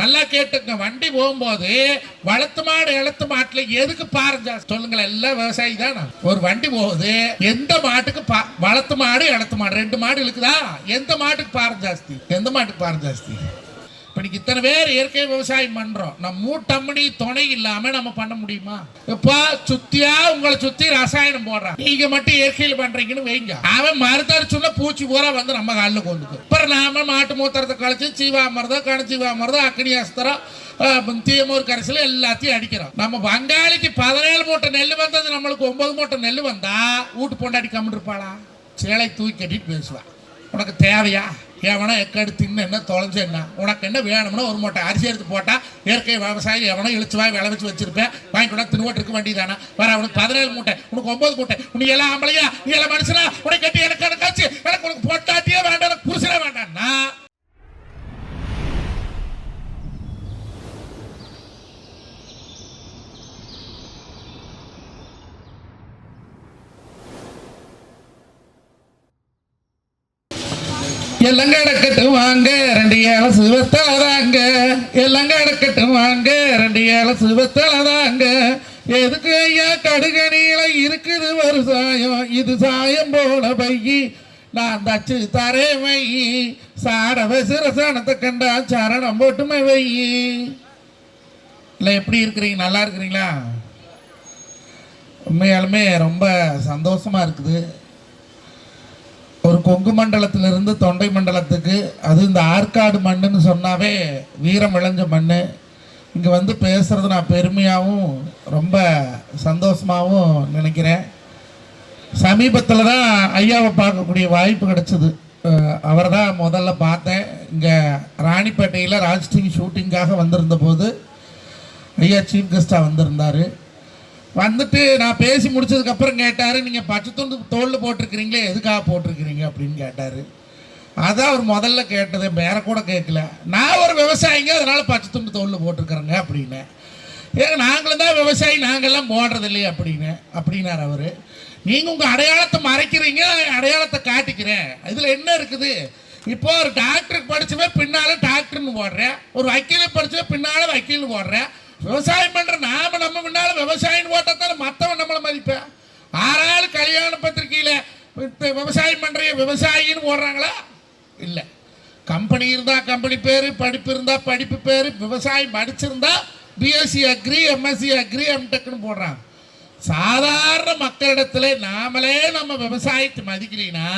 நல்லா கேட்டுங்க வண்டி போகும்போது வளர்த்து மாடு இளத்து மாட்டுல எதுக்கு பாரம் ஜாஸ்தி? சொல்லுங்களேன். எல்லாம் விவசாயி தானே? ஒரு வண்டி போகுது எந்த மாட்டுக்கு பா- வளர்த்து மாடு இளத்து மாடு? ரெண்டு மாடு இருக்குதா எந்த மாட்டுக்கு பாரம் ஜாஸ்தி? எந்த மாட்டுக்கு பாரம் ஜாஸ்தி? இப்ப இன்னைக்கு இத்தனை பேர் இயற்கை விவசாயம் பண்றோம். நம்ம மூட்டம்மணி துணை இல்லாம நம்ம பண்ண முடியுமா? இப்ப சுத்தியா உங்களை சுத்தி ரசாயனம் போடுறான். நீங்க மட்டும் இயற்கையில் பண்றீங்கன்னு வைங்க. அவன் மருந்தடிச்சுள்ள பூச்சி பூரா வந்து நம்ம காலில் கொண்டு அப்புறம் நாம மாட்டு மூத்திரத்தை கழிச்சு சீவாமரதம் கணச்சீவாமரதம் அக்னி அஸ்திரம் தீயமூர் கரைசல் எல்லாத்தையும் அடிக்கிறோம். நம்ம வங்காளிக்கு பதினேழு மூட்டை நெல் வந்தது நம்மளுக்கு ஒன்பது மூட்டை நெல் வந்தா வீட்டு பொண்டாடி கம்மிட்டு இருப்பாளா? சேலை தூக்கி கட்டிட்டு பேசுவா. உனக்கு தேவையா? எவனோ எக்கடு தின்னு என்ன தொலைஞ்சு என்ன? உனக்கு என்ன வேணும்னா ஒரு மூட்டை அரிசி எடுத்து போட்டா இயற்கை விவசாயி எவனோ இழுச்சு வாய் விளை வச்சு வச்சிருப்பேன் வாங்கி கூட தின்னுவோட்டு இருக்க வேண்டியதானா வர அவனுக்கு பதினேழு மூட்டை உனக்கு ஒன்பது மூட்டை. உனக்கு எல்லாம் ஆம்பளையா? நீ எல்லாம் மனுஷனா? உனக்கு கட்டி ரெண்டு தாங்க எதுக்கு ஐயா கடுகணியில இருக்குது ஒரு சாயம்? இது சாயம் போல பையி. நான் தச்சு தரே வை சாடவ சிரசானத்தை கண்டா சரணம் போட்டுமை வையி. இல்லை எப்படி இருக்கிறீங்க? நல்லா இருக்கிறீங்களா? உண்மையாலுமே ரொம்ப சந்தோஷமா இருக்குது. ஒரு கொங்கு மண்டலத்திலிருந்து தொண்டை மண்டலத்துக்கு அது இந்த ஆற்காடு மண்ணுன்னு சொன்னாவே வீரம் விளைஞ்ச மண் இங்கே வந்து பேசுகிறது நான் பெருமையாகவும் ரொம்ப சந்தோஷமாகவும் நினைக்கிறேன். சமீபத்தில் தான் ஐயாவை பார்க்கக்கூடிய வாய்ப்பு கிடச்சிது. அவர் தான் முதல்ல பார்த்தேன். இங்கே ராணிப்பேட்டையில் ராஜ் டிவி ஷூட்டிங்காக வந்திருந்த போது ஐயா சீஃப் கெஸ்ட்டாக வந்திருந்தார். வந்துட்டு நான் பேசி முடிச்சதுக்கப்புறம் கேட்டார் நீங்கள் பச்சை துண்டு தோளில் போட்டிருக்கிறீங்களே எதுக்காக போட்டிருக்கிறீங்க? அப்படின்னு கேட்டார். அதான் அவர் முதல்ல கேட்டது வேற கூட கேட்கல. நான் ஒரு விவசாயிங்க அதனால பச்சை துண்டு தோளில் போட்டிருக்கிறேங்க அப்படின்னு. ஏங்க நாங்களும் தான் விவசாயி நாங்கள்லாம் போடுறது இல்லையே அப்படின்னு. அப்படின்னார் அவர். நீங்கள் உங்கள் அடையாளத்தை மறைக்கிறீங்க அடையாளத்தை காட்டிக்கிறேன். இதில் என்ன இருக்குது? இப்போ ஒரு டாக்டருக்கு படிச்சவே பின்னால் டாக்டர்னு போடுறேன் ஒரு வக்கீலுக்கு படித்தவே பின்னால் வக்கீல்னு போடுறேன் விவசாயம் பண்ணுற நாம நம்ம முன்னால் விவசாயின்னு போட்டதால மற்றவன் நம்மளை மதிப்பேன் ஆறாள் கல்யாண பத்திரிகையில் விவசாயம் பண்ணுற விவசாயின்னு போடுறாங்களா? இல்லை. கம்பெனி இருந்தால் கம்பெனி பேர் படிப்பு இருந்தால் படிப்பு பேர் விவசாயம் படிச்சிருந்தா பிஎஸ்சி அக்ரி எம்எஸ்சி அக்ரி எம்டெக்னு போடுறாங்க. சாதாரண மக்களிடத்தில் நாமளே நம்ம விவசாயத்தை மதிக்கலைன்னா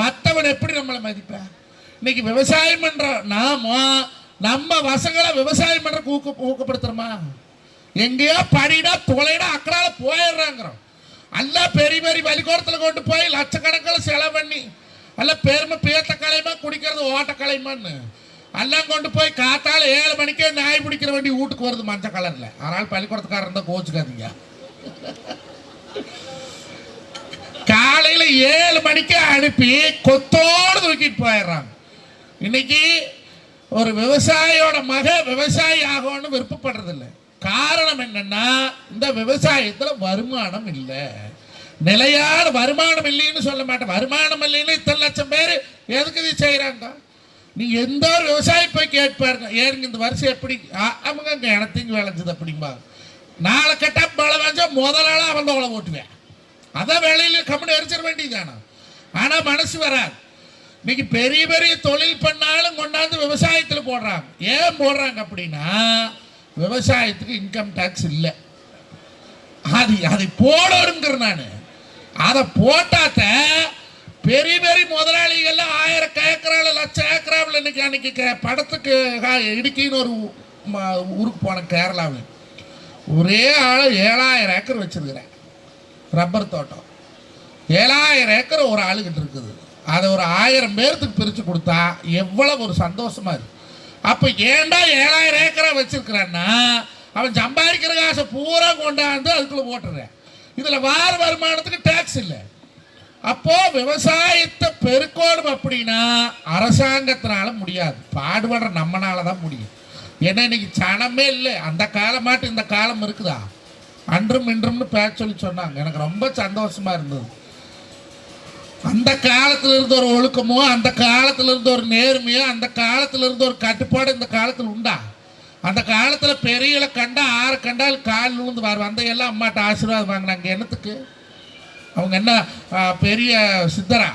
மற்றவன் எப்படி நம்மளை மதிப்பேன்? இன்னைக்கு விவசாயம் பண்ணுற நாம நம்ம வசங்களை விவசாயம் பண்ணுற ஊக்க ஊக்கப்படுத்துறோமா? எங்கேயோ படிடா தொலைடா அக்கடால போயிடுறாங்கிறோம். எல்லாம் பெரிய பெரிய வலிக்கோரத்தில் கொண்டு போய் லட்சக்கணக்கில் செலவு பண்ணி அல்ல பெருமை பேத்த கலைமா குடிக்கிறது ஓட்ட கலைமான்னு எல்லாம் கொண்டு போய் காத்தால ஏழு மணிக்கே நாய் பிடிக்கிற வண்டி வீட்டுக்கு வருது மஞ்சள் கலர்ல அதனால பள்ளிக்கூடத்துக்காரர் இருந்தால் கோச்சுக்காதீங்க காலையில ஏழு மணிக்கு அனுப்பி கொத்தோடு தூக்கிட்டு போயிடுறாங்க இன்னைக்கு ஒரு விவசாயியோட மக விவசாயி ஆகணும்னு விருப்பப்படுறதில்லை காரணம் என்னன்னா இந்த விவசாயத்துல வருமானம் இல்லை நிலையான வருமானம் இல்லைன்னு சொல்ல மாட்டேன். வருமானம் இல்லைன்னு இத்தனை லட்சம் பேர் எதுக்கு இது செய்கிறாங்க நீ எந்த ஒரு விவசாயி போய் கேட்பாருங்க. ஏறுங்க இந்த வருஷம் எப்படி? ஆ, அவங்க அங்கே எனத்திங்க விளைஞ்சது அப்படிம்பா. நாலு கட்டா மழை வந்தா முதலாளா அவன் தோலை ஓட்டுவேன். அதான் வேலையில் கம்முன்னு எரிச்சிட வேண்டியதானா ஆனால் மனசு வராது. இன்னைக்கு பெரிய பெரிய தொழில் பண்ணாலும் கொண்டாந்து விவசாயத்தில் போடுறாங்க. ஏன் போடுறாங்க அப்படின்னா விவசாயத்துக்கு இன்கம் டேக்ஸ் இல்லை. அது அதை போடணுங்கிற நான். அதை போட்டாத்த பெரிய பெரிய முதலாளிகள்லாம் ஆயிரம் ஏக்கரால லட்சம் ஏக்கராவில் இன்னைக்கு அன்னைக்கு படத்துக்கு இடுக்கின்னு ஒரு ஊருக்கு போனேன் கேரளாவில் ஒரே ஆள் ஏழாயிரம் ஏக்கர் வச்சிருக்கிறேன். ரப்பர் தோட்டம். ஏழாயிரம் ஏக்கர் ஒரு ஆளுகிட்ட இருக்குது. அதை ஒரு ஆயிரம் பேர்த்துக்கு பிரித்து கொடுத்தா எவ்வளவு ஒரு சந்தோஷமா இருக்கு. அப்போ ஏன்டா ஏழாயிரம் ஏக்கரை வச்சிருக்கிறான்னா அவன் சம்பாதிக்கிற காசை பூரா கொண்டாந்து அதுக்குள்ள போட்டுறேன். இதில் வார வருமானத்துக்கு டேக்ஸ் இல்லை. அப்போ விவசாயத்தை பெருக்கோடும் அப்படின்னா அரசாங்கத்தினால முடியாது. பாடுபடுற நம்மனால தான் முடியும். ஏன்னா இன்னைக்கு சனமே இல்லை. அந்த காலமாட்டு இந்த காலம் இருக்குதா? அன்றும் இன்றும்னு பேச சொல்லி சொன்னாங்க. எனக்கு ரொம்ப சந்தோஷமா இருந்தது. அந்த காலத்துல இருந்த ஒரு ஒழுக்கமோ அந்த காலத்துல இருந்த ஒரு நேர்மையோ அந்த காலத்துல இருந்த ஒரு கட்டுப்பாடு இந்த காலத்தில் உண்டா? அந்த காலத்தில் பெரியளை கண்டா ஆறு கண்டால் கால் விழுந்து வரும் அந்த எல்லாம் அம்மாட்ட ஆசீர்வாதம் வாங்கினாங்க. என்னத்துக்கு? அவங்க என்ன பெரிய சித்தரா?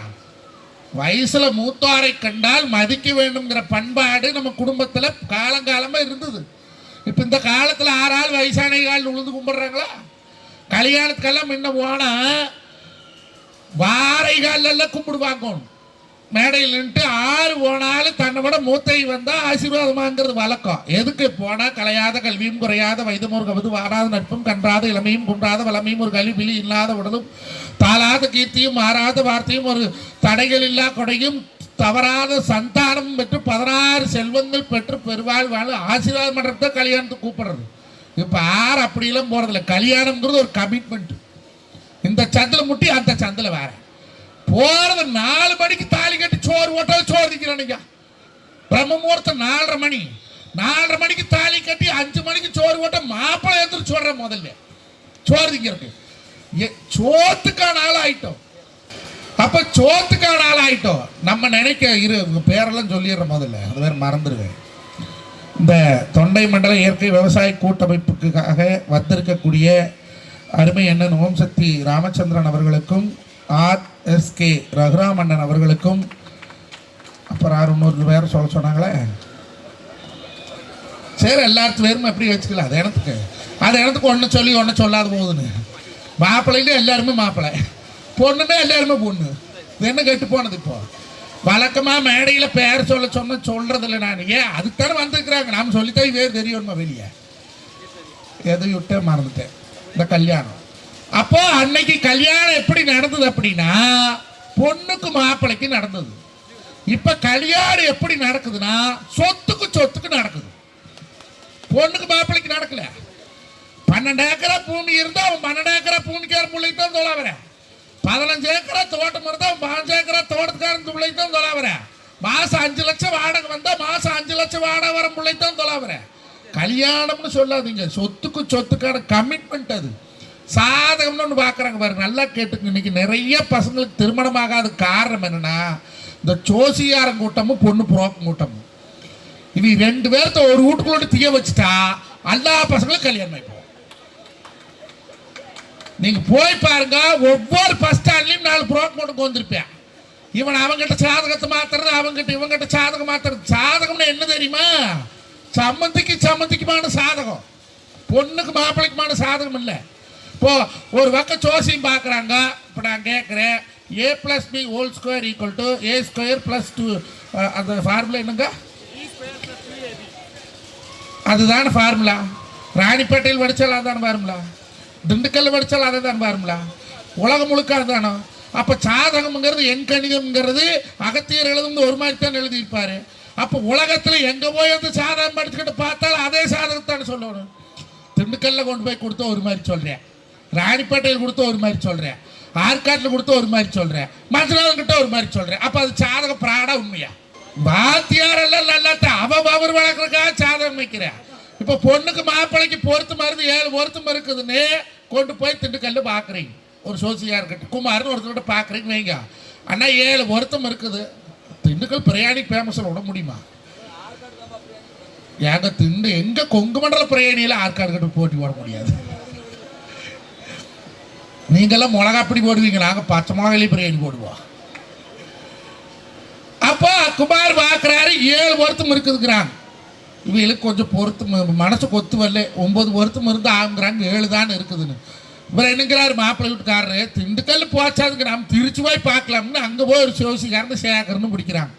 வயசில் மூத்தாரை கண்டால் மதிக்க வேண்டுங்கிற பண்பாடு நம்ம குடும்பத்தில் காலங்காலமாக இருந்தது. இப்போ இந்த காலத்தில் ஆறாள் வயசான கால் உழுந்து கும்பிட்றாங்களா? கல்யாணத்துக்கெல்லாம் முன்ன போனால் வாரை காலெல்லாம் கும்பிடுவாங்க. மேடையில் நின்றுட்டு ஆறு போனாலும் தன்னை விட மூத்தை வந்தால் ஆசீர்வாதமாங்கிறது வழக்கம். எதுக்கு போனால் கலையாத கல்வியும் குறையாத வயதுமோர் கவது வாராத நட்பும் கன்றாத இளமையும் குன்றாத வளமையும் ஒரு கல்வி இல்லாத உடலும் தாளாத கீர்த்தியும் மாறாத வார்த்தையும் ஒரு தடைகள் இல்லா கொடையும் தவறாத சந்தானம் பெற்று பதினாறு செல்வங்கள் பெற்று பெருவாழ் வாழ ஆசீர்வாதம் பண்ணுறது கல்யாணத்துக்கு கூப்பிடுறது. இப்போ யார் அப்படியெல்லாம் போகிறதில்ல கல்யாணம்ங்கிறது ஒரு கமிட்மெண்ட் இந்த சந்தில முட்டி அந்த சந்தில வேறு. போறது நாலு மணிக்கு தாலி கட்டி சோறு ஓட்ட சோறு திங்கிறானுங்க பிரம்ம முகூர்த்தம் நாலரை மணி. நாலரை மணிக்கு தாலி கட்டி அஞ்சு மணிக்கு சோறு ஓட்ட மாப்பிள்ளை எடுத்துட்டு சொல்ற முதல்ல. சோறு திங்கிறதுக்கு சோத்துக்கான ஆள் ஆயிட்டோம் அப்ப சோத்துக்கான ஆள் ஆயிட்டோம் நம்ம நினைக்க இரு பேரெல்லாம் சொல்லிடுற முதல்ல. அது வேற மறந்துடுவேன். இந்த தொண்டை மண்டல இயற்கை விவசாய கூட்டமைப்புக்காக வந்திருக்கக்கூடிய அருமை அண்ணன் ஓம் சக்தி ராமச்சந்திரன் அவர்களுக்கும் ஆர் எஸ் கே ரகுராமண்ணன் அவர்களுக்கும் அப்புறம் ஆறு நூறு பேர் சொல்ல சொன்னாங்களே? சரி எல்லாத்து பேரும் எப்படி வச்சுக்கலாம் அது இடத்துக்கு அது இடத்துக்கு ஒன்று சொல்லி ஒன்று சொல்லாத போகுதுன்னு. மாப்பிள்ளையில எல்லாருமே மாப்பிள்ளை. பொண்ணுன்னா எல்லாருமே பொண்ணு. இது என்ன கெட்டு போனது இப்போ? வழக்கமாக மேடையில் பேர் சொல்ல சொன்ன சொல்றதில்ல நான். ஏன் அதுக்கு வந்திருக்கிறாங்க. நாம் சொல்லித்தான் வேறு தெரியணுமா வெளியே. எதையும் விட்டே மறந்துட்டேன். இந்த கல்யாணம். அப்போ அன்னைக்கு கல்யாணம் எப்படி நடந்தது அப்படின்னா பொண்ணுக்கு மாப்பிள்ளைக்கு நடந்தது. இப்ப கல்யாணம் எப்படி நடக்குதுன்னா சொத்துக்கு சொத்துக்கு நடக்குது. பொண்ணுக்கு மாப்பிள்ளைக்கு நடக்கல. பன்னெண்டு ஏக்கரா பூமி இருந்தா அவன் பன்னெண்டு ஏக்கரா பூமிக்கார பிள்ளைக்கு தான் தொலாவற பதினஞ்சு ஏக்கரா தோட்டம் இருந்தா அவன் பதினஞ்சு ஏக்கரா தோட்டத்துக்காரன் பிள்ளைக்கு தான் தொலாவற மாசம் அஞ்சு லட்சம் வாடகை வந்தா மாசம் அஞ்சு லட்சம் வாடகை வர பிள்ளைக்கு தான் தொலாவற கல்யாணம்னு சொல்லாதீங்க. சொத்துக்கு சொத்துக்கான கமிட்மெண்ட் அது. சாதகம்னு ஒன்று பார்க்குறாங்க பாருங்க நல்லா கேட்டுங்க இன்னைக்கு நிறைய பசங்களுக்கு திருமணம் ஆகாத காரணம் என்னன்னா இந்த சோசியாரன் கூட்டமும் பொண்ணு புரோக்கன் கூட்டமும். இது ரெண்டு பேர்த்த ஒரு வீட்டுக்குள்ள தீய வச்சுட்டா எல்லா பசங்களும் கல்யாணம் ஆயிப்போம். நீங்க போய் பாருங்க ஒவ்வொரு பஸ் ஸ்டாண்ட்லயும் நாலு புரோக் கூட்டம் வந்திருப்பேன் இவன் அவங்ககிட்ட சாதகத்தை மாத்துறது அவங்ககிட்ட இவங்ககிட்ட சாதகம் மாத்துறது. சாதகம்னு என்ன தெரியுமா? சம்மந்திக்கு சம்மந்திக்குமான சாதகம். பொண்ணுக்கு மாப்பிள்ளைக்குமான சாதகம் இல்லை. இப்போ ஒரு பக்கம் ஜோசியம் பார்க்குறாங்க. இப்போ நான் கேட்குறேன். A plus B whole square equal to A square plus two அந்த ஃபார்முலா என்னங்க? அதுதான் ஃபார்முலா ராணிப்பேட்டையில் படித்தால் அதுதான் ஃபார்முலா திண்டுக்கல்ல படித்தால் அதை தான் ஃபார்முலா உலகம் முழுக்க அதுதானோ. அப்போ சாதகம்ங்கிறது என் கணிதம்ங்கிறது அகத்தியர் எழுதும் ஒரு மாதிரி தான் எழுதியிருப்பாரு. அப்போ உலகத்தில் எங்கே போய் வந்து சாதகம் படிச்சுக்கிட்டு பார்த்தாலும் அதே சாதகத்தானே சொல்லணும். திண்டுக்கல்ல கொண்டு போய் கொடுத்தா ஒரு மாதிரி சொல்கிறேன் ராணிப்பேட்டையில் கொடுத்த ஒரு மாதிரி சொல்கிறேன் ஆற்காட்டில் கொடுத்த ஒரு மாதிரி சொல்கிறேன் மதுராவங்கிட்ட ஒரு மாதிரி சொல்கிறேன் அப்போ அது சாதக பிராடா உண்மையா? வாத்தியாரெல்லாம் நல்லா அவன் அவர் வளர்க்குறக்காக சாதகம் வைக்கிறேன். இப்போ பொண்ணுக்கு மாப்பிள்ளைக்கு பொருத்து மருந்து ஏழு பொருத்தம் இருக்குதுன்னு கொண்டு போய் திண்டுக்கல்லு பார்க்குறீங்க ஒரு சோசியாக இருக்கட்டும் குமார்னு ஒருத்தர்கிட்ட பார்க்குறீங்க வைங்க. அண்ணா ஏழு பொருத்தம் இருக்குது. திண்டுக்கல் பிரயாணி ஃபேமஸில் விட முடியுமா? ஏங்க திண்டு எங்க கொங்கு மண்டல பிரயாணியில ஆற்காடு கட்டு போட்டி போட முடியாது. நீங்கெல்லாம் மிளகாப்பொடி போடுவீங்க நாங்கள் பச்சை மிளகாயிலே பிரியாணி போடுவோம் அப்போ குமார் பார்க்குறாரு ஏழு வருத்தம் இருக்குதுங்கிறாங்க. இவங்களுக்கு கொஞ்சம் பொருத்து மனசு கொத்து வரல. ஒன்பது வருத்தம் இருந்து ஆகுங்கிறாங்க ஏழு தான் இருக்குதுன்னு. இவர் என்னங்கிறாரு மாப்பிள்ளை வீட்டுக்காரரு. திண்டுக்கல் போச்சாதுங்க நாம் திருச்சி போய் பார்க்கலாம்னு அங்கே போய் ஒரு சிவசிக்காரன்னு சேகர்னு பிடிக்கிறாங்க.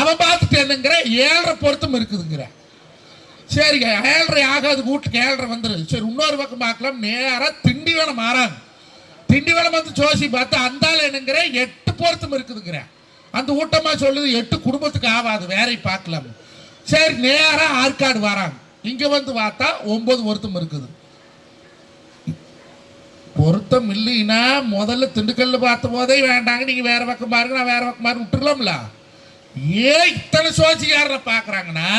அவன் பார்த்துட்டு என்னங்கிற ஏழரை பொருத்தம் இருக்குதுங்கிற சரிங்க ஏழரை ஆகாது வீட்டுக்கு ஏழரை வந்துடுது சரி இன்னொரு பக்கம் பார்க்கலாம். நேராக திண்டிவனம் மாறாங்க திண்டிவனம் வந்து சோசி பார்த்து அந்த என்னங்கிற எட்டு பொருத்தம் இருக்குதுங்கிற. அந்த ஊட்டமாக சொல்லுது எட்டு குடும்பத்துக்கு ஆகாது வேறை பார்க்கலாம். சரி நேராக ஆற்காடு வராங்க. இங்கே வந்து பார்த்தா ஒம்பது பொருத்தம் இருக்குது. பொருத்தம் இல்லைன்னா முதல்ல திண்டுக்கல்ல பார்த்த போதே வேண்டாங்க நீங்கள் வேறு பக்கம் பாருங்க நான் வேறு பக்கம் பாருங்க விட்டுருலாம்ல ஏன் இத்தனை சோசிக்காரரை பார்க்குறாங்கன்னா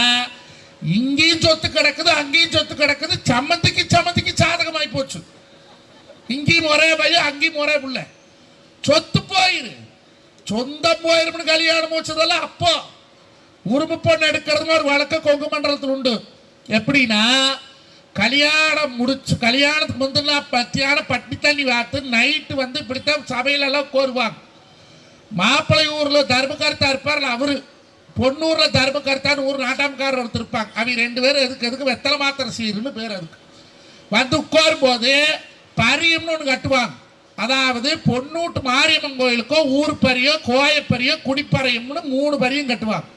இங்கேயும் சொத்து கிடக்குது அங்கேயும் சொத்து கிடக்குது சம்மந்திக்கு சம்மந்திக்கு சாதகமாகி போச்சு. இங்கேயும் ஒரே பையன் அங்கேயும் ஒரே பிள்ளை. சொத்து போயிரு. சொந்தம் போயிரும்னு கல்யாணம் வச்சதெல்லாம் அப்போ. உருமு பொண்ணு எடுக்கிறதுன்னு ஒரு வழக்கம் கொங்கு மண்டலத்தில் உண்டு. எப்படின்னா கல்யாணம் முடிச்சு கல்யாணத்துக்கு முந்தினா பத்தியான பட்டி தண்ணி வார்த்து நைட்டு வந்து இப்படித்தான் சபையிலெல்லாம் கோருவாங்க. மாப்பிள்ளை ஊரில் தர்மகர்த்தா இருப்பார் அவர். பொன்னூரில் தர்மகர்த்தான்னு ஊர் நாட்டாமக்காரர் ஒருத்தர் இருப்பாங்க. அவங்க ரெண்டு பேரும் எதுக்கு எதுக்கு வெத்தலை மாத்திரை சீருன்னு பேர் அதுக்கு. வந்து உட்காரும்போது பரியம்னு ஒன்று கட்டுவாங்க. அதாவது பொன்னூட்டு மாரியம்மன் கோயிலுக்கோ ஊர் பரியோ கோயப்பரியோ குடிப்பறையம்னு மூணு பரியும் கட்டுவாங்க.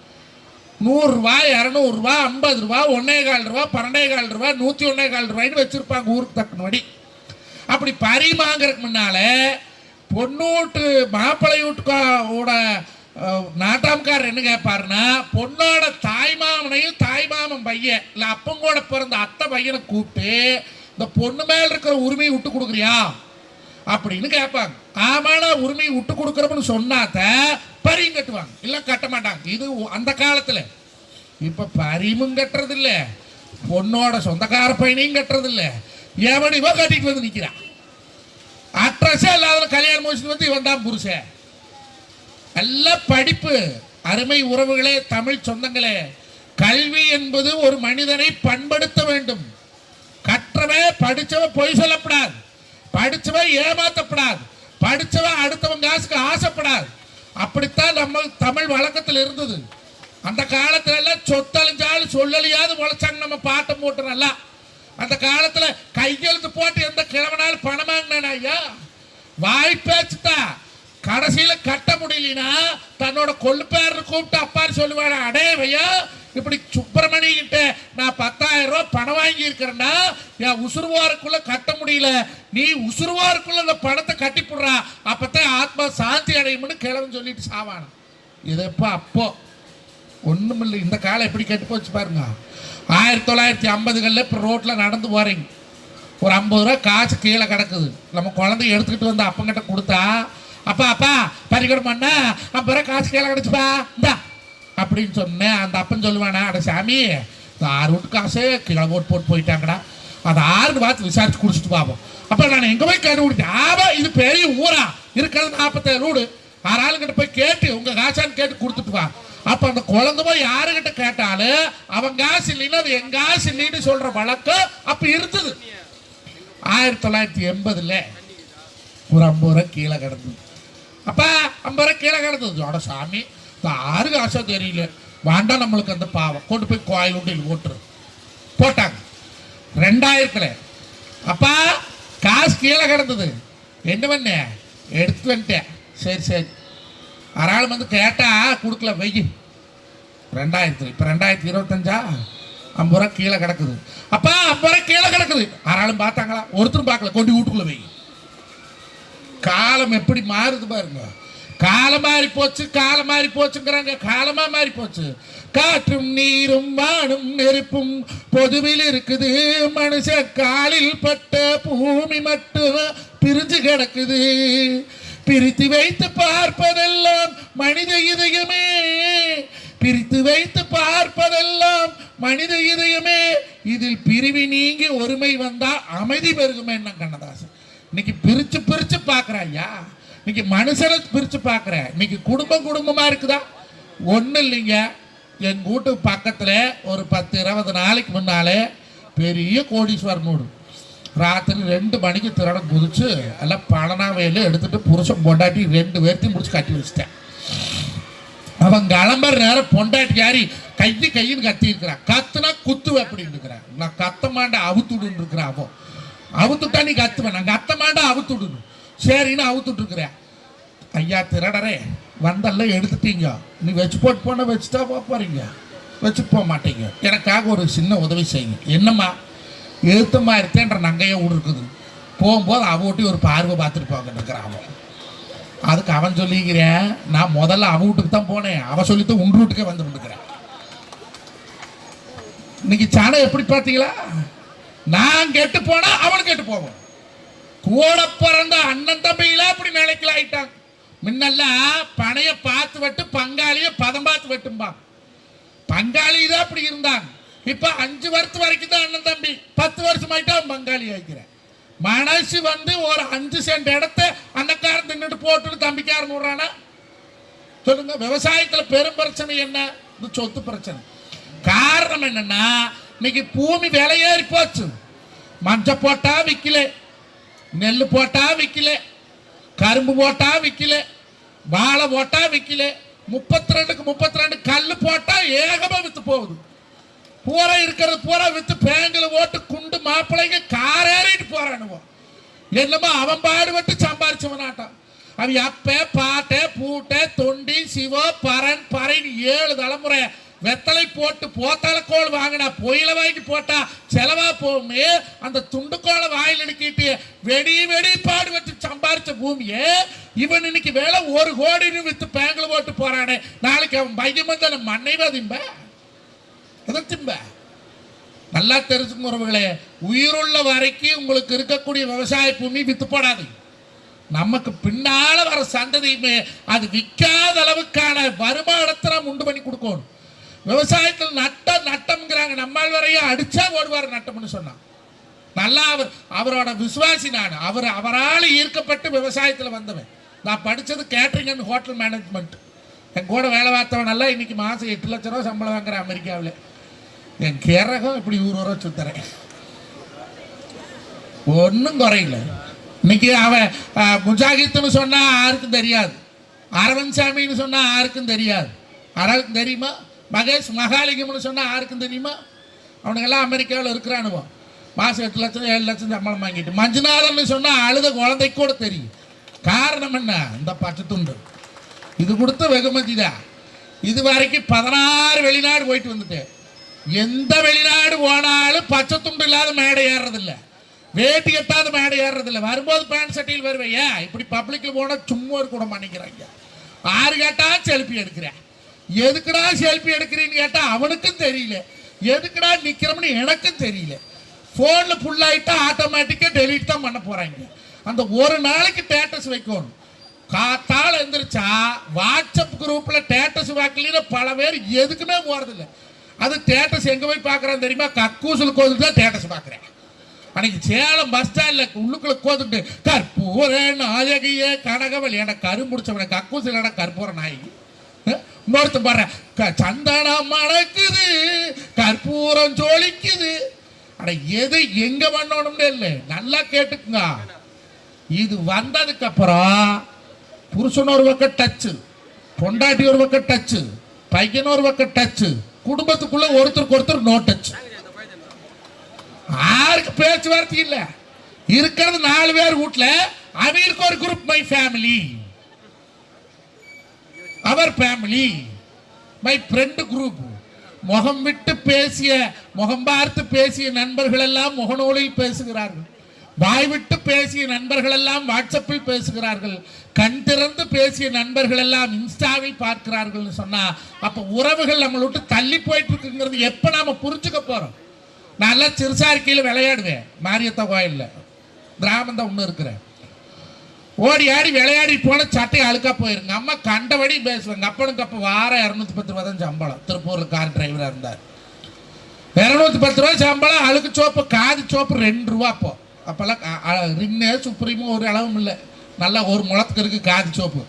நூறுரூவா இரநூறுவா ஐம்பது ரூபா ஒன்னே கால் ரூபா பன்னெண்டே கால் ரூபா நூற்றி ஒன்னே கால் ரூபாய்னு வச்சுருப்பாங்க ஊருக்கு தக்கனபடி. அப்படி பரிமாங்கிறதுக்கு முன்னால் முன்னால பொண்ணூட்டு மாப்பிள்ளை வீட்டுக்கோட நாட்டாம்கார் என்ன கேட்பாருன்னா பொண்ணோட தாய்மாமனையும் தாய்மாமன் பையன் இல்லை அப்பங்கூட பிறந்த அத்தை பையனை கூப்பிட்டு இந்த பொண்ணு மேல இருக்கிற உரிமையை விட்டு கொடுக்குறியா? அப்படின்னு கேட்பாங்க. ஆமாடா உரிமையை விட்டு கொடுக்குறோம்னு சொன்னாத்த பரியும் கட்டுவாங்க. இல்லை கட்ட மாட்டாங்க. இது அந்த காலத்தில். இப்போ பரியும் கட்டுறது இல்லை பொண்ணோட சொந்தக்கார பையனையும் கட்டுறது இல்ல இவன் கட்டிட்டு வந்து நிற்கிறான் அட்ரஸே இல்லாத கல்யாணம் முடிச்சுட்டு வந்து இவன் தான் புருஷன் நல்ல படிப்பு அருமை உறவுகளே தமிழ் சொந்தங்களே. கல்வி என்பது ஒரு மனிதனை பண்படுத்த வேண்டும். கற்றவன் படிச்சவன் பொய் சொல்லப்படாது. படிச்சவன் ஏமாத்தப்படாது. படிச்சவன் அடுத்தவன் காசுக்கு ஆசைப்படாது. அப்படித்தான் நம்ம தமிழ் வழக்கத்தில் இருந்தது. அந்த காலத்துல எல்லாம் சொத்தழிஞ்சாலும் சொல்லலையாவது உழைச்சாங்க நம்ம பாட்டம் போட்டு நல்லா அந்த காலத்துல கையெழுத்து போட்டு எந்த கிழவனாலும் பணம் வாங்கினேன் ஐயா? வாய்ப்பேச்சுதான் கடைசியில கட்ட முடியலனா தன்னோட கொள்ளுப்பேர் கூப்பிட்டு அப்பாரு சொல்லுவாடா அடே இப்படி சுப்பிரமணி கிட்ட நான் பத்தாயிரம் ரூபாய் பணம் வாங்கி இருக்கிறேன்னா என் உசுருவாருக்குள்ள கட்ட முடியல. நீ உசுருவாருக்குள்ள அந்த பணத்தை கட்டி போடுறா அப்பத்தான் ஆத்மா சாந்தி அடையும்னு கிழவன் சொல்லிட்டு சாவானாம் இது எப்போ அப்போ? இல்லை இந்த காலம் எப்படி கெட்டு போச்சு பாருங்க. ஆயிரத்தி தொள்ளாயிரத்தி ஐம்பதுகளில் இப்போ ரோட்டில் நடந்து போகிறீங்க ஒரு ஐம்பது ரூபா காசு கீழே கிடக்குது. நம்ம குழந்தைய எடுத்துக்கிட்டு வந்து அப்பங்கிட்ட கொடுத்தா அப்பா அப்பா பறிக்கணுமாண்ணா ஐம்பது ரூபா காசு கீழே கிடச்சுப்பா. இந்தா. அப்படின்னு சொன்னேன். அந்த அப்பன் சொல்லுவானா அட சாமி இந்த ஆறு காசு கீழே ஓட்டு போட்டு போயிட்டாங்கடா. அதை ஆறுன்னு பார்த்து விசாரிச்சு குடிச்சிட்டு பார்ப்போம் அப்போ நான் எங்கே போய் கண்டுபிடிச்சேன் ஆமாம் இது பெரிய ஊரா. இருக்கிறது நாற்பத்தேழு வீடு. ஆறு ஆளுங்கிட்ட போய் கேட்டு உங்கள் காசான்னு கேட்டு கொடுத்துட்டு வா. அப்போ அந்த குழந்தை போய் யாருக்கிட்ட கேட்டாலும் அவன் காசு இல்லைன்னா அது என் காசு இல்லைன்னு சொல்கிற வழக்கம் அப்போ இருந்தது. ஆயிரத்தி தொள்ளாயிரத்தி எண்பதுல ஒரு ஐம்பது ரூபா கீழே கிடந்தது. அப்பா ஐம்பது ரூபா கீழே கிடந்தது. ஜோட சாமி யாரு ஆறு காசா தெரியல. வேண்டாம் நம்மளுக்கு அந்த பாவம். கொண்டு போய் கோயில் உண்டியில் போட்டுரு போட்டாங்க. ரெண்டாயிரத்துல. அப்பா காசு கீழே கிடந்தது. என்ன பண்ண? எடுத்து வந்துட்டேன். சரி சரி. அராள் வந்து கேட்டா கொடுக்கல வெய் ரெண்டாயிரத்துல. இப்போ ரெண்டாயிரத்தி இருபத்தஞ்சா? ஐம்பது ரூபா கீழே கிடக்குது. அப்பா ஐம்பது ரூபா கீழே கிடக்குது. ஆறாளும் பார்த்தாங்களா? ஒருத்தரும் பார்க்கல. கொண்டு வீட்டுக்குள்ள வெய் காலம் எப்படி மாறுது பாருங்க. காலம் மாறி போச்சு காலம் மாறி போச்சுங்கிறாங்க காலமா மாறி போச்சு காற்றும் நீரும் வானும் நெருப்பும் பொதுவில் இருக்குது. மனுஷ காலில் பட்ட பூமி மட்டும் பிரிஞ்சு கிடக்குது. பிரித்து வைத்து பார்ப்பதெல்லாம் மனித இதயமே. பிரித்து வைத்து பார்ப்பதெல்லாம் மனித இதயமே. இதில் பிரிவி நீங்கி ஒருமை வந்தா அமைதி பெருகுமே என்ன கண்ணதாசன். இன்னைக்கு பிரிச்சு பிரிச்சு பார்க்குறாயா இன்னைக்கு மனுஷனை பிரித்து பார்க்குறேன். இன்னைக்கு குடும்பம் குடும்பமாக இருக்குதா? ஒன்றும் இல்லைங்க. எங்கள் வீட்டு பக்கத்தில் ஒரு பத்து இருபது நாளைக்கு முன்னாலே பெரிய கோடீஸ்வரன் வீடு ராத்திரி ரெண்டு மணிக்கு திருடம் குதிச்சு எல்லாம் பணனா வேலு எடுத்துகிட்டு புருஷன் பொண்டாட்டி ரெண்டு பேர்த்தையும் முடிச்சு கட்டி வச்சிட்டேன். அவன் கிளம்புற நேரம் பொண்டாட்டி யாரி கையை கையின்னு கத்திருக்கிறான் கத்துனா குத்துவேன் அப்படின்னு இருக்கிறான் நான் கத்த மாண்டா அவுத்துடுன்னு இருக்கிறான் அவன். அவுத்துட்டா நீ கத்துவேன் நான் கத்த மாண்டா அவுத்துடுன்னு. சரின்னு அவுத்துட்டு இருக்கிறேன் ஐயா திருடரே வந்தெல்லாம் எடுத்துட்டீங்க. நீ வச்சு போட்டு போன வச்சுட்டா போக வச்சு வச்சுட்டு போக மாட்டீங்க. எனக்காக ஒரு சின்ன உதவி செய்யுங்க. என்னம்மா? எழுத்த இருக்கேன்ற நங்கையை வீடு இருக்குது. போகும்போது அவ ஒரு பார்வை பார்த்துட்டு போங்கன்னு அவன். அதுக்கு அவன் சொல்லிக்கிறேன் நான் முதல்ல அவன் வீட்டுக்கு தான் போனேன். அவன் சொல்லித்தான் உன் வீட்டுக்கே வந்து நின்றுக்கிறேன் இன்னைக்கு சாணம் எப்படி பார்த்தீங்களா? நான் கெட்டு போனா அவன் கெட்டு போவோம் கூட பிறந்த அண்ணன் தம்பிகளா அப்படி நிலைக்கல ஆயிட்டாங்க. முன்னெல்லாம் பனைய பார்த்து வெட்டு பங்காளிய பதம் பார்த்து வெட்டும்பா. பங்காளி தான் அப்படி இருந்தாங்க. இப்ப அஞ்சு வருஷம் வரைக்கும் தான் அண்ணன் தம்பி. பத்து வருஷம் ஆயிட்டா அவன் பங்காளி ஆகிக்கிறேன் மனசு வந்து ஒரு அஞ்சு சென்ட் இடத்த அண்ணக்காரன் தின்னுட்டு போட்டுட்டு தம்பிக்காரன் விடுறானா சொல்லுங்க விவசாயத்துல பெரும் பிரச்சனை என்ன? இந்த சொத்து பிரச்சனை. காரணம் என்னன்னா இன்னைக்கு பூமி விலையேறி போச்சு. மஞ்ச போட்டா விக்கல. நெல் போட்டா விற்கல கரும்பு போட்டா விற்கல வாழை போட்டா விற்கல முப்பத்தி ரெண்டுக்கு முப்பத்தி ரெண்டு கல் போட்டா ஏகமா வித்து போகுது. பூரா இருக்கிறது பூரா வித்து பேங்கில் ஓட்டு குண்டு மாப்பிள்ளைங்க காரேறிட்டு போறானுவோ. என்னமோ அவன் பாடுபட்டு சம்பாரிச்சவனாட்டான் அவன் அப்ப பாட்டை பூட்டை தொண்டி சிவோ பரன் பறைன்னு ஏழு தலைமுறை வெத்தலை போட்டு போத்தலக்கோள் வாங்கினா பொயில வாங்கி போட்டா செலவா போகுமே? அந்த துண்டுக்கோளை வாயில் எடுக்கிட்டு வெடி வெடி பாடுபட்டு சம்பாரிச்ச பூமியே இவன் இன்னைக்கு வேலை ஒரு கோடின்னு வித்து பேங்கில் போட்டு போறானே. நாளைக்கு அவன் பையன் வந்து அந்த மண்ணைவா திம்ப. திம்ப. நல்லா தெரிஞ்சுங்க உறவுகளே உயிருள்ள வரைக்கும் உங்களுக்கு இருக்கக்கூடிய விவசாய பூமி வித்து போடாது. நமக்கு பின்னால வர சந்ததியுமே அது விற்காத அளவுக்கான வருமானத்தை நாம் உண்டு பண்ணி கொடுக்கணும். விவசாயத்தில் நட்டம் நட்டம்ங்கிறாங்க. நம்மால் வரையும் அடிச்சா ஓடுவார் நட்டம்னு சொன்னான் நல்லா அவர் அவரோட விசுவாசி நான். அவர் அவரால் ஈர்க்கப்பட்டு விவசாயத்தில் வந்தவன். நான் படித்தது கேட்ரிங் அண்ட் ஹோட்டல் மேனேஜ்மெண்ட் என் கூட வேலை பார்த்தவன் நல்லா இன்னைக்கு மாதம் எட்டு லட்ச ரூபா சம்பளம் வாங்குறேன் அமெரிக்காவில். என் கிறகம் இப்படி ஊர் ஊரா சுத்துறேன். ஒன்றும் குறையில. இன்னைக்கு அவன் அஹ், சொன்னால் யாருக்கும் தெரியாது. அரவிந்த் சாமின்னு சொன்னால் யாருக்கும் தெரியாது. யாராவது தெரியுமா? மகேஷ் மகாலிங்கம்னு சொன்னால் யாருக்கும் தெரியுமா? அவனுங்கெல்லாம் அமெரிக்காவில் இருக்கிறானுவோ. மாதம் எட்டு லட்சம் ஏழு லட்சம் சம்பளம் வாங்கிட்டு. மஞ்சுநாதன்னு சொன்னால் அழுத குழந்தைக்கு கூட தெரியும். காரணம் என்ன? இந்த பச்சை துண்டு. இது கொடுத்த வெகுமதி தான். இது வரைக்கும் பதினாறு வெளிநாடு போயிட்டு வந்துட்டேன். எந்த வெளிநாடு போனாலும் பச்சை துண்டு இல்லாத மேடை ஏறுறதில்ல. வேட்டி கட்டாத மேடை ஏறுறதில்ல. வரும்போது பேண்ட் சட்டையில் வருவையா இப்படி பப்ளிக்கில் போனால் சும்மா ஒரு கூட மாட்டேங்கிறாங்க ஆறு கேட்டால் செலுப்பி எடுக்கிறேன். எதுக்குடா செல்ஃபி எடுக்கிறீன்னு கேட்டா அவனுக்கும் தெரியல. எதுக்குடா நிக்கிறோம்னு எனக்கும் தெரியல. ஃபோனில் ஃபுல்லாகிட்டா ஆட்டோமேட்டிக்காக ஆட்டோமேட்டிக்கா டெலீட் தான் பண்ண போறாங்க. அந்த ஒரு நாளைக்கு டேட்டஸ் வைக்கணும். காத்தால் எந்திரிச்சா வாட்ஸ்அப் குரூப்ல டேட்டஸ் வைக்கலின்னு பல பேர் எதுக்குமே போறதில்ல. அது டேட்டஸ் எங்க போய் பார்க்கறான் தெரியுமா? கக்கூசல் கோதுக்கு தான் டேட்டஸ் பார்க்குறேன். அன்னைக்கு சேலம் பஸ் ஸ்டாண்ட்ல உள்ளுக்குள்ள கோதுட்டு கற்பூர நாயகிய கனகவல். என கரு முடிச்சவன கக்கூசல் என கற்பூர நாயகி. அஹ், இன்னொருத்தன் பாரு க- சந்தனம் மணக்குது கற்பூரம் ஜோலிக்குது. அட எது எங்க பண்ணணும்னு இல்லை நல்லா கேட்டுக்குங்க. இது வந்ததுக்கு அப்புறம் புருஷன் ஒரு பக்கம் டச்சு பொண்டாட்டி ஒரு பக்கம் டச்சு பையன் ஒரு பக்கம் டச்சு குடும்பத்துக்குள்ள ஒருத்தருக்கு ஒருத்தர் நோ டச்சு யாருக்கு பேச்சுவார்த்தை இல்லை. இருக்கிறது நாலு பேர் வீட்ல அவங்களுக்கு ஒரு குரூப் மை ஃபேமிலி அவர் ஃபேமிலி மை ஃப்ரெண்டு குரூப் முகம் விட்டு பேசிய முகம் பார்த்து பேசிய நண்பர்கள் எல்லாம் முகநூலில் பேசுகிறார்கள். வாய் விட்டு பேசிய நண்பர்கள் எல்லாம் வாட்ஸ்அப்பில் பேசுகிறார்கள். கண் திறந்து பேசிய நண்பர்கள் எல்லாம் இன்ஸ்டாவில் பார்க்கிறார்கள்னு சொன்னா அப்ப உறவுகள் நம்மளை விட்டு தள்ளி போயிட்டு இருக்குங்கிறது எப்ப நாம புரிஞ்சுக்க போறோம்? நான் எல்லாம் சிறுசாரிக்கையில் விளையாடுவேன். மாரியத்த கோயில்ல. கிராமம் தான் ஒன்று இருக்கிறேன் ஓடி ஆடி விளையாடி போன சட்டை அழுக்கா போயிருங்க. அம்மா கண்டபடி பேசுவாங்க. அப்பனுக்கு அப்போ வாரம் இரநூத்தி பத்து ரூபா தான் சம்பளம். திருப்பூரில் கார் டிரைவராக இருந்தார். இரநூத்தி பத்து ரூபா சம்பளம் அழுக்கு சோப்பு காது சோப்பு ரெண்டு ரூபா அப்போ. அப்போல்லாம் ரின்னு சுப்ரீமும் ஒரு அளவும் இல்லை. நல்லா ஒரு முளத்துக்கு இருக்கு காது சோப்பு.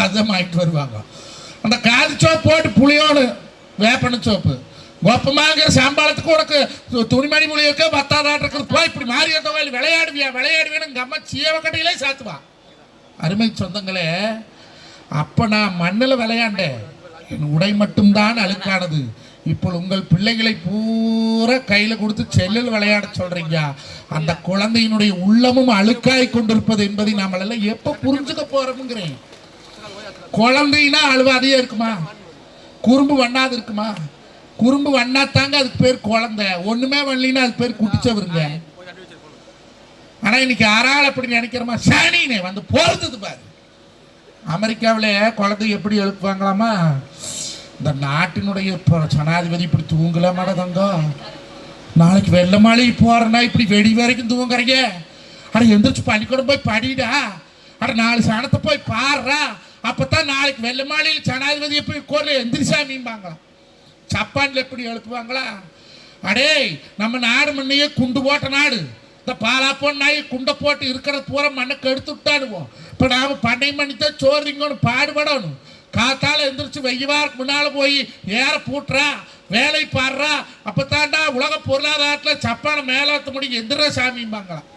அதுதான் வாங்கிட்டு வருவாங்க. அந்த காது சோப்பு போட்டு புளியோடு வேப்பன சோப்பு. கோப்பமாங்கிற சம்பளத்துக்கு உனக்கு துணிமணி புளியோக்க பத்தாதாட்டு இருக்கிறது போய் இப்படி மாறி கோயில் விளையாடுவியா? விளையாடுவேன்னு எங்கள் அம்மா சீவக்கட்டையிலே சாத்துவா. அருமை சொந்தங்களே அப்போ நான் மண்ணில் விளையாண்டேன். என் உடை மட்டும்தான் அழுக்கானது. இப்போ உங்கள் பிள்ளைகளை பூரா கையில் கொடுத்து செல்லில் விளையாட சொல்றீங்க. அந்த குழந்தையினுடைய உள்ளமும் அழுக்காய் கொண்டிருப்பது என்பதை நாம எப்போ புரிஞ்சுக்க போறோம்ங்கிறேன். குழந்தைனா அழுவாதையே இருக்குமா? குறும்பு வண்ணாது இருக்குமா? குறும்பு வண்ணாத்தாங்க அதுக்கு பேர் குழந்தை. ஒன்றுமே வண்ணலின்னா அதுக்கு பேர் குட்டிச்சவருங்க. ஆனால் இன்னைக்கு யாரால் அப்படி நினைக்கிறோமா சாணினே வந்து போகிறது பாரு. அமெரிக்காவில் குழந்தை எப்படி எழுப்புவாங்களாமா? இந்த நாட்டினுடைய ஜனாதிபதி இப்படி தூங்கல தங்கம் நாளைக்கு வெள்ள மாளிகை போறேன்னா இப்படி வெடி வரைக்கும் தூங்குறீங்க? அட எந்திரிச்சு பள்ளிக்கூடம் போய் படிடா. அட நாலு சனத்தை போய் பாடுறா. அப்பதான் நாளைக்கு வெள்ள மாளிகையில் ஜனாதிபதியை போய் கோரில் எந்திரிசாமிம்பாங்களாம் ஜப்பான்ல எப்படி எழுப்புவாங்களா? அடே நம்ம நாடு முன்னையே குண்டு போட்ட நாடு. இந்த பாலாப்போ நாய் குண்டை போட்டு இருக்கிறது பூரா மண்ணை கெடுத்து விட்டானுவோம் இப்போ நாம் பண்ணை பண்ணித்தான் சோறுங்கன்னு பாடுபடணும். காத்தால் எந்திரிச்சு வெய்யவாருக்கு முன்னால் போய் ஏற பூட்டுறா வேலை பாடுறா அப்பத்தாண்டா உலக பொருளாதாரத்தில் சப்பான மேலாத்த முடியும் எந்திர சாமிம்பாங்களாம்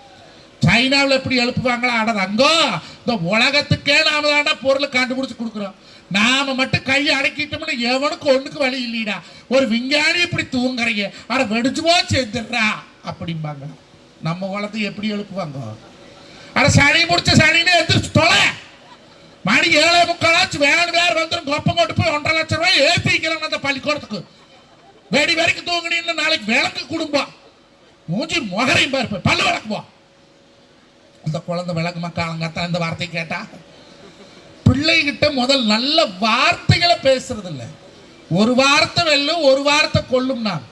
சைனாவில் எப்படி எழுப்புவாங்களா? ஆனது அங்கோ இந்த உலகத்துக்கே நாம தாண்டா பொருளை கண்டுபிடிச்சி கொடுக்குறோம். நாம மட்டும் கையை அடக்கிட்டோம்னு எவனுக்கு ஒன்றுக்கு வழி இல்லைடா. ஒரு விஞ்ஞானி இப்படி தூங்குறீங்க ஆனால் வெடிச்சு போச்சு எந்திரா நம்ம குளத்தை எப்படி எழுப்புவாங்க? ஆனால் சனி முடிச்ச சனின்னு எந்திரிச்சு தொலை. மணி ஏழை முக்காலாச்சு வேணும் வேறு வந்துடும் கொப்பம் கொண்டு போய் ஒன்றரை லட்சம் ரூபாய் ஏற்றிக்கலாம் அந்த பள்ளிக்கூடத்துக்கு. வெடி வரைக்கும் தூங்குனீன்னு நாளைக்கு விளக்கு குடும்பம் மூஞ்சி முகரையும் பாரு பல்லு விளக்குவோம் அந்த குழந்தை விளக்குமா காலங்காத்தான் இந்த வார்த்தை கேட்டா? பிள்ளைகிட்ட முதல் நல்ல வார்த்தைகளை பேசுறது இல்லை ஒரு வார்த்தை வெல்லும் ஒரு வார்த்தை கொல்லும் நான்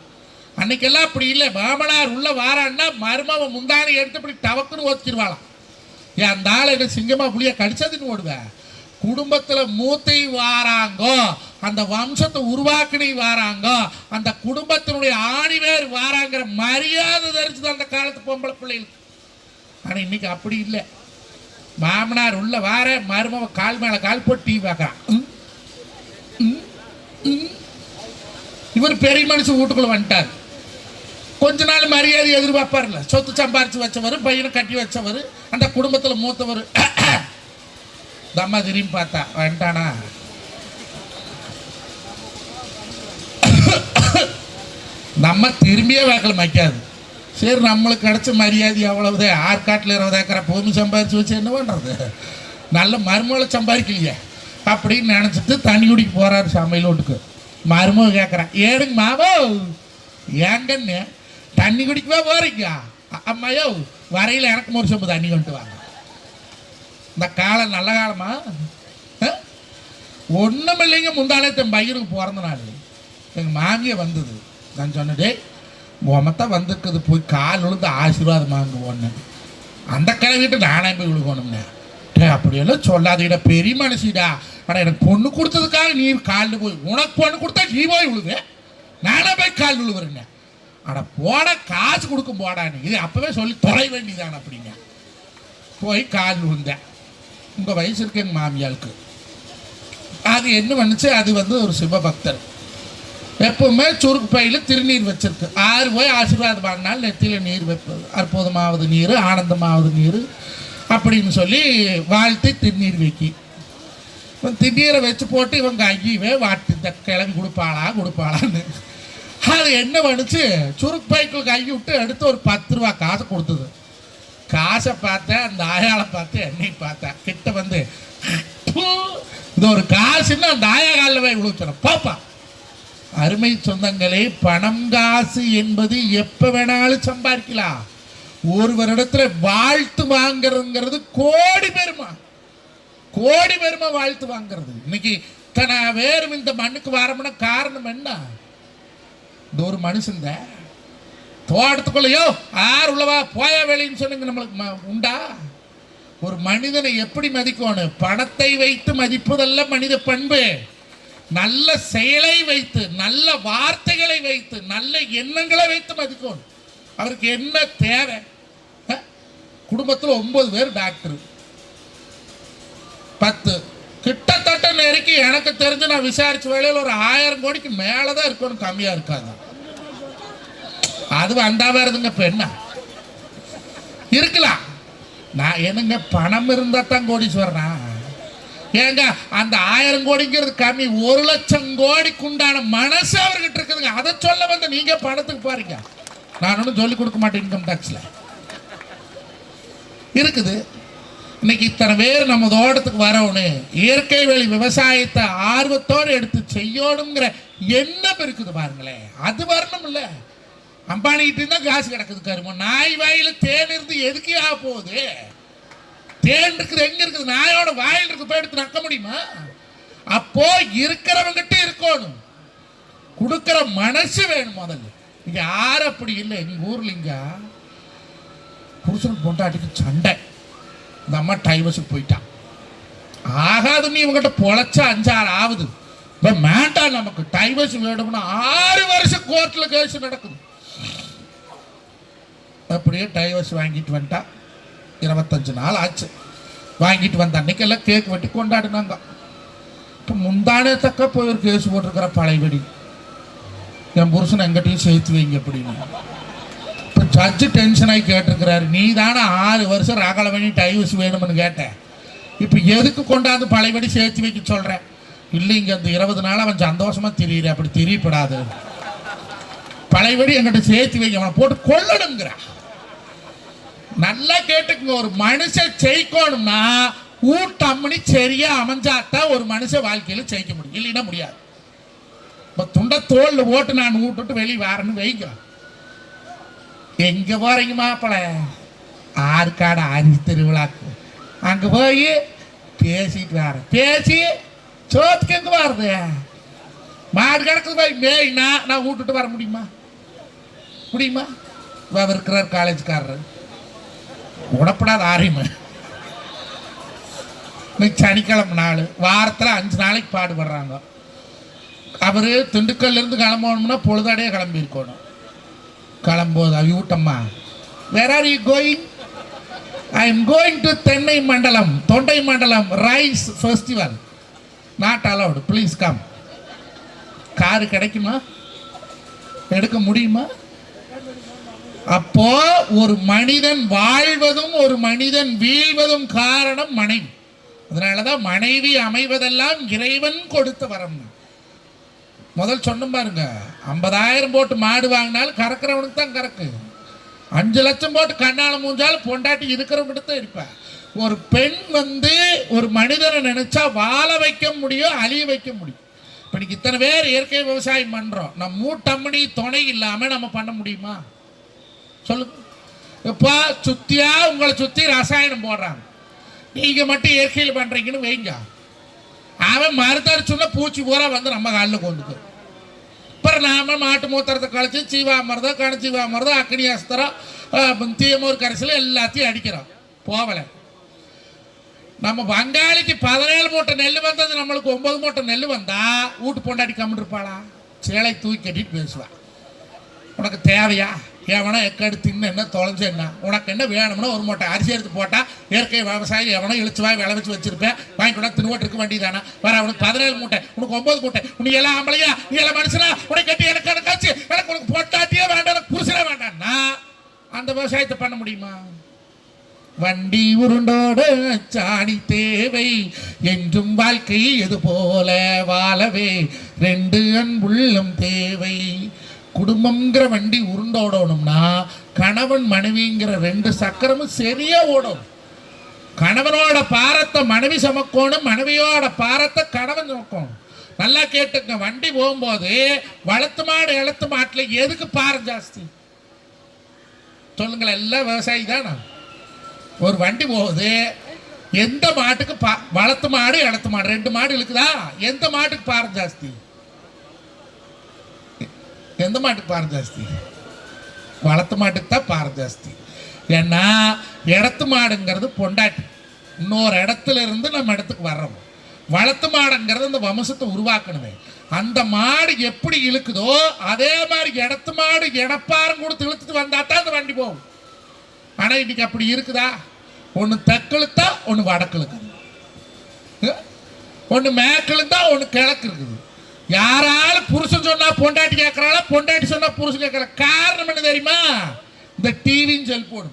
அன்னைக்கெல்லாம் அப்படி இல்லை. மாமனார் உள்ள வாரான்னா மருமவ முந்தானை எடுத்து இப்படி டவக்குன்னு ஓத்திடுவாளாம் ஏன் அந்த ஆள் என்ன சிங்கமா புளிய கடிச்சதுன்னு ஓடுவேன் குடும்பத்துல மூத்தை வாராங்கோ அந்த வம்சத்தை உருவாக்கினை வாராங்கோ அந்த குடும்பத்தினுடைய ஆணிவேர் வாராங்கிற மரியாதை தெரிஞ்சது அந்த காலத்து பொம்பளை பிள்ளைகளுக்கு. ஆனா இன்னைக்கு அப்படி இல்லை. மாமனார் உள்ள வார மருமவ கால் மேல கால் போட்டு டீ பார்க்கறான் ம், ம், இவர் பெரிய மனுஷன் வீட்டுக்குள்ள வந்துட்டார். கொஞ்ச நாள் மரியாதை எதிர்பார்ப்பார்ல சொத்து சம்பாரிச்சு வச்சவர் பையனை கட்டி வச்சவர் அந்த குடும்பத்தில் மூத்தவர். தம்மா திரும்பி பார்த்தா வேண்டானா நம்ம திரும்பியே வேக்கல வைக்காது சரி நம்மளுக்கு கிடைச்ச மரியாதை அவ்வளவுதே. ஆற்காட்டில் இருபது ஏக்கரை பூமி சம்பாரிச்சு வச்சு என்ன பண்ணுறது நல்ல மருமகளை சம்பாதிக்கலையே. அப்படின்னு நினச்சிட்டு தண்ணி குடிக்க போகிறாரு சமையல் வீட்டுக்கு மருமக கேட்குறான் ஏடுங்க மாவோ ஏங்கன்னு தண்ணி குடிக்கவே போறீங்க? அம்மையோ அம்மாயோ வரையில் எனக்கு ஒரு சொம்பு தண்ணி கொண்டு வாங்க. இந்த காலம் நல்ல காலமா? ஒன்றும் இல்லைங்க முந்தானே என் பையனுக்கு பிறந்த நாள். எங்கள் மாமியை வந்தது. நான் சொன்னேன் டேய் உமத்தான் வந்திருக்குது போய் கால் விழுந்து ஆசீர்வாதம் வாங்குவோன்னு அந்த கிழவிட்டு நானே போய் விழுகணும்னே டே அப்படியெல்லாம் சொல்லாதீடா பெரிய மனுஷிடா. ஆனால் எனக்கு பொண்ணு கொடுத்ததுக்காக நீ காலில் போய் உனக்கு பொண்ணு கொடுத்தா நீ போய் விழுவே நானே போய் கால் விழுவுறேங்க அட போட காசு கொடுக்கும் போடான்னு இது அப்போவே சொல்லி தொலை வேண்டிதான் அப்படிங்க. போய் கால் விழுந்தேன் உங்கள் வயசு இருக்கு எங்கள் மாமியாளுக்கு. அது என்ன பண்ணுச்சு? அது வந்து ஒரு சிவபக்தர். எப்பவுமே சுருக்கு பையில் திருநீர் வச்சிருக்கு. ஆறு போய் ஆசீர்வாதம் பண்ணால் நெத்தியில் நீர் வைப்பது. அற்புதமாவது நீர் ஆனந்தமாவது நீர் அப்படின்னு சொல்லி வாழ்த்தி திருநீர் வைக்கி. இவன் திருநீரை வச்சு போட்டு இவங்க ஐயவே வாட்டு இந்த கிளம்பி கொடுப்பாளா கொடுப்பாளான்னு. அது என்ன பண்ணுச்சு சுருக்கு பைக்குள்ள கை விட்டு எடுத்து ஒரு பத்து ரூபா காசை கொடுத்தது. காசை பார்த்தேன் அந்த ஆயாளை பார்த்தேன் என்னை பார்த்தேன். கிட்ட வந்து இந்த ஒரு காசுன்னு அந்த ஆயா காலில் போய் விழுச்சுறேன் பாப்பா அருமை சொந்தங்களே பணம் காசு என்பது எப்போ வேணாலும் சம்பாதிக்கலாம். ஒருவரிடத்துல வாழ்த்து வாங்குறதுங்கிறது கோடி பெருமா. கோடி பெருமை வாழ்த்து வாங்குறது. இன்னைக்கு இத்தனை பேரும் இந்த மண்ணுக்கு வரமுன்னா காரணம் என்ன? இந்த ஒரு மனுஷன் தோட்டத்துக்குள்ளையோ யார் உள்ளவா போய வேலைன்னு சொன்னீங்க நம்மளுக்கு. ம- உண்டா? ஒரு மனிதனை எப்படி மதிக்கணும்? பணத்தை வைத்து மதிப்பதல்ல மனித பண்பு. நல்ல செயலை வைத்து நல்ல வார்த்தைகளை வைத்து நல்ல எண்ணங்களை வைத்து மதிக்கணும். அவருக்கு என்ன தேவை? குடும்பத்தில் ஒன்பது பேர் டாக்டர் பத்து. கிட்டத்தட்ட நெருக்கி எனக்கு தெரிஞ்சு நான் விசாரிச்ச வேலையில் ஒரு ஆயிரம் கோடிக்கு மேலே தான் இருக்கணும் கம்மியாக இருக்காது அது வந்தா வருதுங்க பெண்ணா இருக்கலாம். நான் என்னங்க பணம் இருந்தா தான் கோடீஸ்வரனா? ஏங்க அந்த ஆயிரம் கோடிங்கிறது கம்மி. ஒரு லட்சம் கோடிக்கு உண்டான மனசு அவர்கிட்ட இருக்குதுங்க. அதை சொல்ல வந்து நீங்க பணத்துக்கு பாருங்க நான் ஒன்றும் சொல்லிக் கொடுக்க மாட்டேன் இன்கம் டேக்ஸ்ல இருக்குது. இன்னைக்கு இத்தனை பேர் நம்ம தோட்டத்துக்கு வரணும் இயற்கை வழி விவசாயத்தை ஆர்வத்தோடு எடுத்து செய்யணுங்கிற எண்ணம் இருக்குது பாருங்களேன். அது வரணும் இல்லை. அம்பானிக்கிட்டு தான் காசு கிடக்குது கருமம் நாய் வாயில தேன் இருந்து எதுக்கே ஆக போகுது? தேன் இருக்குது எங்கே இருக்குது? நாயோட வாயில் இருக்கு போய் எடுத்து நக்க முடியுமா? அப்போ இருக்கிறவங்கிட்ட இருக்கணும். கொடுக்குற மனசு வேணும் முதல்ல. இங்கே யார் அப்படி இல்லை? எங்கள் ஊர்ல இங்க புருஷனுக்கு பொண்டாட்டிக்கு சண்டை. இந்த அம்மா டைவர்ஸுக்கு போயிட்டான் ஆகாது நீ இவங்கிட்ட அஞ்சாறு ஆகுது. இப்போ மேண்டா நமக்கு. டைவர்ஸ் வேணும்னா ஆறு வருஷம் கோர்ட்டில் கேஸ் நடக்குது. அப்படியே டைவர்ஸ் வாங்கிட்டு வந்துட்டா. இருபத்தஞ்சு நாள் ஆச்சு. வாங்கிட்டு வந்த அன்னைக்கெல்லாம் கேக் வெட்டி கொண்டாடினாங்க. இப்போ முந்தானே தக்க போய் ஒரு கேஸ் போட்டிருக்கிற பழையபடி. என் புருஷன் எங்கிட்டையும் சேர்த்து வைங்க அப்படின்னு. இப்போ ஜட்ஜு கேட்டிருக்கிறாரு. நீ தானே ஆறு வருஷம் ரகலவணி டைவர்ஸ் வேணும்னு கேட்டேன் இப்போ எதுக்கு கொண்டாந்து பழையபடி சேர்த்து வைக்க சொல்கிறேன் இல்லைங்க இந்த இருபது நாள் அவன் சந்தோஷமாக திரியிற. அப்படி திரியப்படாது. பழையபடி என்கிட்ட சேர்த்து வைக்க அவனை போட்டு கொல்லணுங்கிறான் நல்லா கேட்டுக்குங்க. ஒரு மனுஷன் ஜெயிக்கணும்னா ஊட்டம்மனி சரியா அமைஞ்சாத்தான் ஒரு மனுஷன் வாழ்க்கையில் ஜெயிக்க முடியும். இல்லைன்னா முடியாது. இப்போ துண்டை தோல்ல ஓட்டு நான் ஊட்டுட்டு வெளியே வரேன்னு வைங்க. எங்க போறீங்க மாப்பிள? ஆற்காடு அரிசி திருவிழாக்கு. அங்க போய் பேசிட்டு வர. பேசி சோத்துக்கு எங்க வருது மாடு கிடக்குது போய் மேய்னா நான் விட்டுட்டு வர முடியுமா? முடியுமா? அவர் இருக்கிறார் காலேஜ்காரர். உடப்படாத ஆரியம இன்னைக்கு சனிக்கிழமை நாள். வாரத்தில் அஞ்சு நாளைக்கு பாடுபடுறாங்க. அவர் திண்டுக்கல்லேருந்து கிளம்பணும்னா பொழுதாடையே கிளம்பியிருக்கணும். கிளம்போது அவி விட்டம்மா where are you going I am going to தென்னை மண்டலம் Thondai Mandalam rice festival not allowed please come car கிடைக்குமா? எடுக்க முடியுமா? அப்போ ஒரு மனிதன் வாழ்வதும் ஒரு மனிதன் வீழ்வதும் காரணம் மனைவி. அதனாலதான் மனைவி அமைவதெல்லாம் இறைவன் கொடுத்த வரம். முதல் சொன்னோம் பாருங்க. ஐம்பதாயிரம் போட்டு மாடு வாங்கினாலும் கறக்கிறவனுக்கு தான் கறக்கு. அஞ்சு லட்சம் போட்டு கண்ணால் மூஞ்சாலும் பொண்டாட்டி இருக்கிறவங்கிட்ட தான் இருப்பேன் ஒரு பெண் வந்து ஒரு மனிதனை நினைச்சா வாழ வைக்க முடியும் அழிய வைக்க முடியும். இப்போ இத்தனை பேர் இயற்கை விவசாயம் பண்றோம். நம்ம மூட்டம்மணி துணை இல்லாம நம்ம பண்ண முடியுமா? சொல்லுங்க. இப்போ சுத்தியா உங்களை சுத்தி ரசாயனம் போடுறாங்க. நீங்க மட்டும் இயற்கையில் பண்றீங்கன்னு வைங்க. அவன் மருந்தடிச்சுன்னா பூச்சி பூரா வந்து நம்ம காலில் கொண்டுக்கும். அப்புறம் நாம மாட்டு மூத்திரத்தை கழிச்சு சீவாமரதம் கணச்சீவாமரதம் அக்னி அஸ்திரம் தீயமூர் கரைசல் எல்லாத்தையும் அடிக்கிறோம். போகலை நம்ம வங்காளிக்கு பதினேழு மூட்டை நெல் வந்தது நம்மளுக்கு ஒன்பது மூட்டை நெல் வந்தா வீட்டு பொண்டாடி கம்மிட்டு இருப்பாளா? சேலை தூக்கி கட்டிட்டு பேசுவா. உனக்கு தேவையா? எவனோ எக்கடு தின்னு என்ன தொலைஞ்சு என்ன? உனக்கு என்ன வேணும்னா ஒரு மூட்டை அரிசி எடுத்து போட்டா இயற்கை விவசாயி எவனோ இழுச்சு வாய் விளை வச்சு வச்சிருப்பேன் வாங்கி கூட தின்னுவட்டு இருக்க வேண்டியதானா வேற அவனுக்கு பதினேழு மூட்டை உனக்கு ஒன்பது மூட்டை. உனக்கு எல்லாம் ஆம்பளையா? நீ எல்லாம் மனுஷனா? உனக்கு கட்டி எனக்கு எனக்காச்சு எனக்கு உனக்கு பொட்டாட்டியே வேண்டாம் எனக்கு புருஷனே வேண்டாம்னா அந்த விவசாயத்தை பண்ண முடியுமா? வண்டி உருண்டோட சாணி தேவை. என்றும் வாழ்க்கை இது போல வாழவே? ரெண்டு அன்புள்ளம் தேவை. குடும்பங்கிற வண்டி உருண்டோடணும்னா கணவன் மனைவிங்கிற ரெண்டு சக்கரமும் சரியா ஓடும். கணவனோட பாரத்தை மனைவி சுமக்கணும் மனைவியோட பாரத்தை கணவன் சுமக்கணும். நல்லா கேட்டுங்க வண்டி போகும்போது வளர்த்து மாடு எழுத்து மாட்டில் எதுக்கு பாரம் ஜாஸ்தி? சொல்லுங்களேன் எல்லாம் விவசாயி தானா? ஒரு வண்டி போகுது எந்த மாட்டுக்கு பா வளர்த்து மாடு இளத்து மாடு ரெண்டு மாடு இருக்குதா எந்த மாட்டுக்கு பாரம் ஜாஸ்தி? எந்த மாட்டுக்கு பாரம் ஜாஸ்தி? வளர்த்து மாட்டுக்கு தான் பாரம் ஜாஸ்தி. ஏன்னா இடத்து மாடுங்கிறது பொண்டாட்டி. இன்னொரு இடத்துல இருந்து நம்ம இடத்துக்கு வர்றோம். வளர்த்து மாடுங்கிறது அந்த வம்சத்தை உருவாக்கணுமே. அந்த மாடு எப்படி இழுக்குதோ அதே மாதிரி இடத்து மாடு இடப்பாரம் கொடுத்து இழுத்துட்டு வந்தா தான் அந்த வண்டி போகும். ஆனால் இன்னைக்கு அப்படி இருக்குதா? ஒன்று தெற்கெழுத்தா ஒன்று வடக்கு இழுக்குது. ஒன்று மேற்கெழுத்தா ஒன்று கிழக்கு இருக்குது. யாராலும் புருஷன் சொன்னா பொண்டாட்டி கேட்கறாளா பொண்டாட்டி சொன்னா புருஷன் கேட்கற காரணம் என்ன தெரியுமா? இந்த டிவின்னு செல்போன்